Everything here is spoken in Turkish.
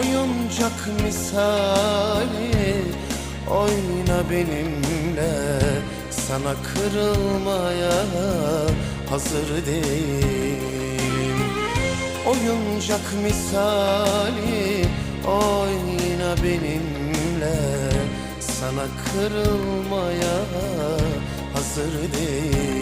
Oyuncak misali oyna benimle. Sana kırılmaya hazır değilim. Oyuncak misali oyna benimle. Sana kırılmaya hazır değilim.